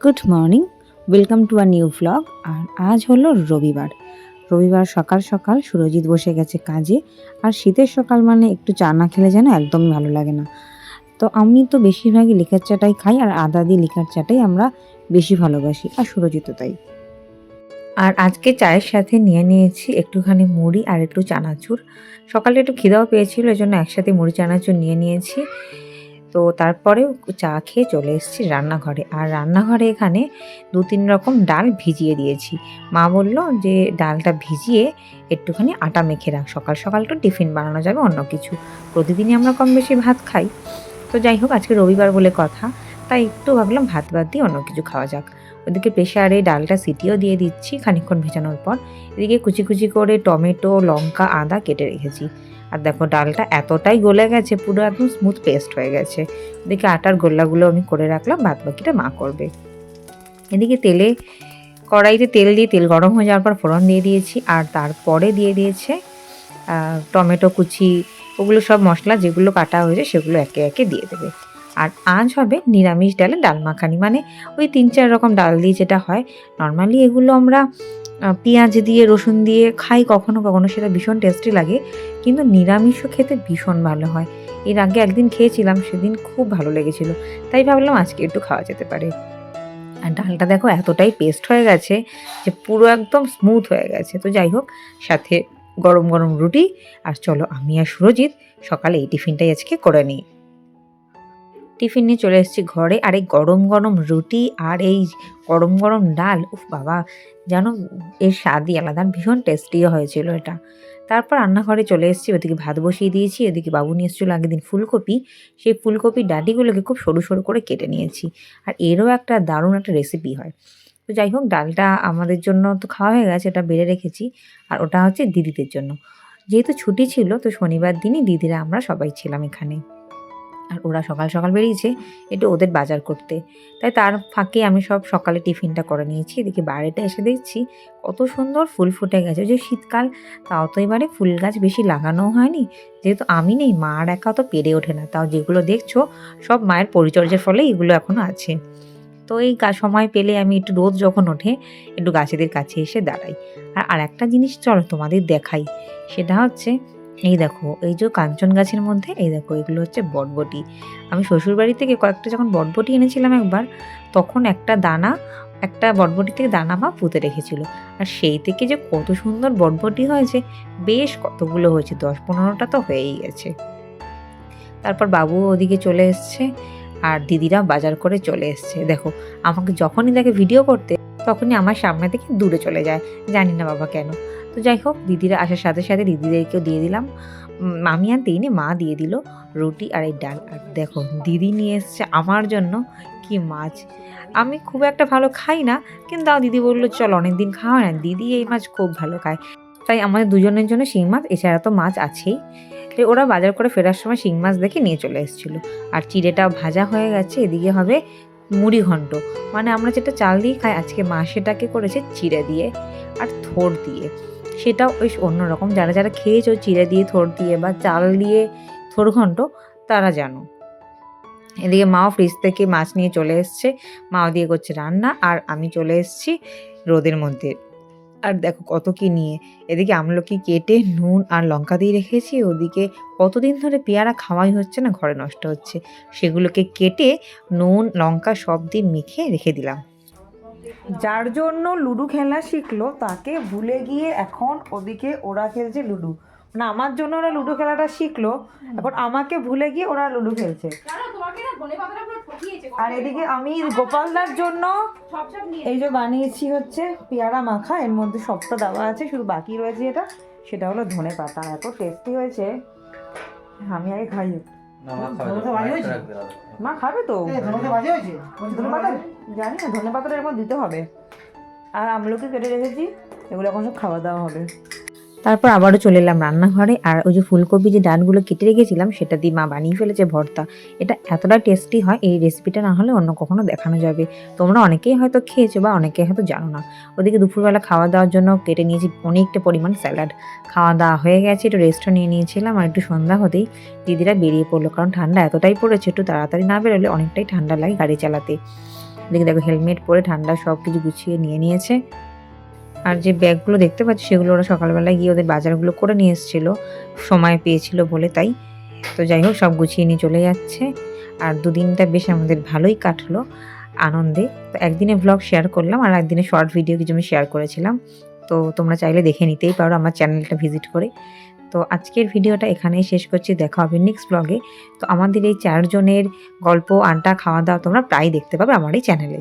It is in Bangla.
Good morning, welcome to a new vlog আর আজ হলো রবিবার। রবিবার সকাল সকাল সুরজিৎ বসে গেছে কাজে, আর শীতের সকাল মানে একটু চা না খেলে যেন একদমই ভালো লাগে না। তো আমি তো বেশিরভাগই লিকার চাটাই খাই, আর আদা দিয়ে লিকার চাটাই আমরা বেশি ভালোবাসি, আর সুরজিৎও তাই। আর আজকে চায়ের সাথে নিয়ে নিয়েছি একটুখানি মুড়ি আর একটু চানাচুর। সকালে একটু খিদাও পেয়েছিল জন্য একসাথে মুড়ি চানাচুর নিয়ে নিয়েছি। তো তারপরে চা খেয়ে চলে এসেছি রান্নাঘরে। আর রান্নাঘরে এখানে দু তিন রকম ডাল ভিজিয়ে দিয়েছি। মা বলল যে, ডালটা ভিজিয়ে একটুখানি আটা মেখে রাখ। সকাল সকাল তো টিফিন বানানো যাবে অন্য কিছু। প্রতিদিনই আমরা কম বেশি ভাত খাই। তো যাই হোক, আজকে রবিবার বলে কথা। তাই একটু ভাবলাম ভাত বাদ দিয়ে অন্য কিছু খাওয়া যাক। ওদিকে প্রেশারে ডালটা সিটিও দিয়ে দিচ্ছি খানিকক্ষণ ভেজানোর পর। এদিকে কুচি কুচি করে টমেটো, লঙ্কা, আদা কেটে রেখেছি। আর দেখো ডালটা এতটাই গলে গেছে, পুরো একদম স্মুথ পেস্ট হয়ে গেছে। এদিকে আটার গোল্লাগুলো আমি করে রাখলাম বাদ বাকিটা মা করবে। এদিকে তেলে, কড়াইতে তেল দিয়ে, তেল গরম হয়ে যাওয়ার পর ফোড়ন দিয়ে দিয়েছি, আর তারপরে দিয়ে দিয়েছে টমেটো কুচি, ওগুলো সব মশলা যেগুলো কাটা হয়েছে সেগুলো একে একে দিয়ে দেবে। আর আজ হবে নিরামিষ ডালে ডাল মাখানি মানে ওই তিন চার রকম ডাল দিয়ে যেটা হয়, নর্মালি এগুলো আমরা পেঁয়াজ দিয়ে, রসুন দিয়ে খাই কখনো কখনো, সেটা ভীষণ টেস্টি লাগে। কিন্তু নিরামিষও খেতে ভীষণ ভালো হয়। এর আগে একদিন খেয়েছিলাম, সেদিন খুব ভালো লেগেছিল। তাই ভাবলাম আজকে একটু খাওয়া যেতে পারে। আর ডালটা দেখো এতটাই পেস্ট হয়ে গেছে যে পুরো একদম স্মুথ হয়ে গেছে। তো যাই হোক, সাথে গরম গরম রুটি। আর চলো আমি আর সুরজিৎ সকালে এই টিফিনটাই আজকে করে নিই। টিফিন নিয়ে চলে এসেছি ঘরে। আর এই গরম গরম রুটি আর এই গরম গরম ডাল, উফ বাবা, যেন এর স্বাদই আলাদা ভীষণ টেস্টিও হয়েছিল এটা। তারপর রান্নাঘরে চলে এসেছি, ওদিকে ভাত বসিয়ে দিয়েছি, ওদিকে বাবু নিয়ে এসেছিল আগের দিন ফুলকপি। সেই ফুলকপির ডাঁটিগুলোকে খুব সরু সরু করে কেটে নিয়েছি। আর এরও একটা দারুণ একটা রেসিপি হয়। তো যাই হোক, ডালটা আমাদের জন্য তো খাওয়া হয়ে গেছে, এটা বেড়ে রেখেছি। আর ওটা হচ্ছে দিদিদের জন্য। যেহেতু ছুটি ছিল, তো শনিবার দিনই দিদিরা আমরা সবাই ছিলাম এখানে। আর ওরা সকাল সকাল বেরিয়েছে একটু ওদের বাজার করতে। তাই তার ফাঁকে আমি সব সকালে টিফিনটা করে নিয়েছি। এদিকে বাইরেটা এসে দেখছি কত সুন্দর ফুল ফুটে গেছে। যে শীতকাল, তাও তো এবারে ফুল গাছ বেশি লাগানো হয়নি। যেহেতু আমি নেই মার একা তো পেরে ওঠে না। তাও যেগুলো দেখছ, সব মায়ের পরিচর্যার ফলে এগুলো এখনও আছে। তো এই সময় পেলে আমি একটু রোদ যখন ওঠে, একটু গাছেদের কাছে এসে দাঁড়াই। আর আর একটা জিনিস চলো তোমাদের দেখাই। সেটা হচ্ছে এই দেখো, এই যে কাঞ্চন গাছের মধ্যে, এই দেখো, এগুলো হচ্ছে বটবটি। আমি শ্বশুরবাড়ি থেকে কয়েকটা যখন বটবটি এনেছিলাম একবার, তখন একটা দানা, একটা বটবটি থেকে দানা মা পুঁতে রেখেছিল। আর সেই থেকে যে কত সুন্দর বটবটি হয়েছে, বেশ কতগুলো হয়েছে, দশ পনেরোটা তো হয়েই গেছে। তারপর বাবু ওদিকে চলে এসছে, আর দিদিরা বাজার করে চলে এসছে। দেখো, আমাকে যখনই দেখে ভিডিও করতে, তখনই আমার সামনে থেকে দূরে চলে যায়। জানি না বাবা কেন। তো যাই হোক, দিদিরা আসার সাথে সাথে দিদিদেরকেও দিয়ে দিলাম। মামি আর দিইনি মা দিয়ে দিল রুটি আর এই ডাল। আর দেখো, দিদি নিয়ে এসছে আমার জন্য কি মাছ। আমি খুব একটা ভালো খাই না, কিন্তু তাও দিদি বলল, চল অনেকদিন খাওয়া না, দিদি এই মাছ খুব ভালো খায়। তাই আমাদের দুজনের জন্য শিং মাছ, এছাড়া তো মাছ আছেই। তো ওরা বাজার করে ফেরার সময় শিং মাছ দেখে নিয়ে চলে এসেছিল। আর চিড়েটাও ভাজা হয়ে গেছে, এদিকে হবে মুড়ি ঘন্ট। মানে আমরা যেটা চাল দিয়ে খাই, আজকে মা সেটাকে করেছে চিড়ে দিয়ে আর থোর দিয়ে। সেটাও বেশ অন্যরকম। যারা যারা খেয়েছো, চিড়ে দিয়ে, থোর দিয়ে বা চাল দিয়ে থোর ঘন্ট তারা জানো। এদিকে মাও ফ্রিজ থেকে মাছ নিয়ে চলে এসছে। মাও দিয়ে করছে রান্না আর আমি চলে এসেছি রোদের মধ্যে। আর দেখো কত কি নিয়ে। এদিকে আমলকি কেটে, নুন আর লঙ্কা দিয়ে রেখেছি। ওদিকে কতদিন ধরে পেয়ারা খাওয়াই হচ্ছে না, ঘরে নষ্ট হচ্ছে। সেগুলোকে কেটে, নুন, লঙ্কা সব দিয়ে মেখে রেখে দিলাম। যার জন্য লুডো খেলা শিখলো তাকে ভুলে গিয়ে এখন ওদিকে ওরা খেলছে লুডো। না আমার জন্য ওরা লুডো খেলাটা শিখলো এখন আমাকে ভুলে গিয়ে ওরা লুডো খেলছে। আর এদিকে আমি গোপালদার জন্য এই যে বানিয়েছি হচ্ছে পেয়ারা মাখা এর মধ্যে সবটা দেওয়া আছে শুধু বাকি রয়েছে এটা। সেটা হলো ধনে পাতা এত টেস্টি হয়েছে। আমি আগে খাই মা খাবে তো? জানি না ধনে পাতাটা এরকম দিতে হবে। আর আমলকি কেটে রেখেছি এগুলো এখন সব খাওয়া দাওয়া হবে। তারপর আবারও চলে এলাম রান্নাঘরে। আর ওই যে ফুলকপি যে ডালগুলো কেটে রেখেছিলাম, সেটা দিয়ে মা বানিয়ে ফেলেছে ভর্তা। এটা এতটা টেস্টি হয়, এই রেসিপিটা না হলে অন্য কখনো দেখানো যাবে। তোমরা অনেকেই হয়তো খেয়েছো বা অনেকেই হয়তো জানো না। ওদিকে দুপুরবেলা খাওয়া দাওয়ার জন্য কেটে নিয়েছি অনেকটা পরিমাণ স্যালাড। খাওয়া দাওয়া হয়ে গেছে, একটু রেস্টও নিয়ে নিয়েছিলাম আর একটু সন্ধ্যা হতেই দিদিরা বেরিয়ে পড়ল। কারণ ঠান্ডা এতটাই পড়েছে, একটু তাড়াতাড়ি না বেরোলে অনেকটাই ঠান্ডা লাগে গাড়ি চালাতে। দেখে দেখো হেলমেট পরে ঠান্ডা সব কিছু গুছিয়ে নিয়ে নিয়েছে। আর যে ব্যাগগুলো দেখতে পাচ্ছি, সেগুলো ওরা সকালবেলায় গিয়ে ওদের বাজারগুলো করে নিয়ে এসেছিল। সময় পেয়েছিল বলে তাই। তো যাই হোক, সব গুছিয়ে নিয়ে চলে যাচ্ছে। আর দুদিনটা বেশ আমাদের ভালোই কাটলো আনন্দে। তো একদিনে ব্লগ শেয়ার করলাম আর একদিনে শর্ট ভিডিও কিছু আমি শেয়ার করেছিলাম। তো তোমরা চাইলে দেখে নিতেই পারো আমার চ্যানেলটা ভিজিট করে। তো আজকের ভিডিওটা এখানেই শেষ করছি। দেখা হবে নেক্সট ব্লগে তো আমাদের এই চারজনের গল্প, আড্ডা খাওয়া দাওয়া তোমরা প্রায় দেখতে পাবে আমার এই চ্যানেলে